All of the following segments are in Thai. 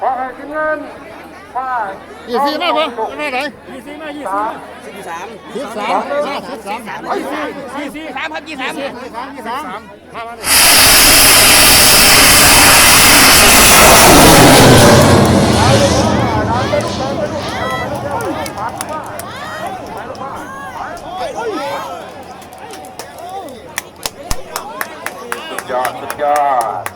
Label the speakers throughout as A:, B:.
A: ขอให้ทีมงานฝ้า
B: ยี่สี่มาปะมาไหน
C: ยี่สิบมายี่
A: สา
C: สิบ
A: ม
D: สี่สาม
B: สิบสามมาสิบสาม
A: ไอ้สี่
C: ยี่สิบ
D: สามครับยี่สาม
B: ยี่สามยี่สามมามาเนี่ย
A: สุดยอดสุดยอด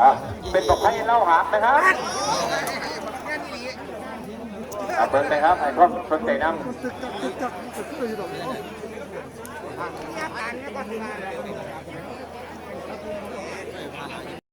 A: อะเป็นบอกให้เล่าหานะครับอะเปิดเลยครับไอ้พวกสนใจน้ำ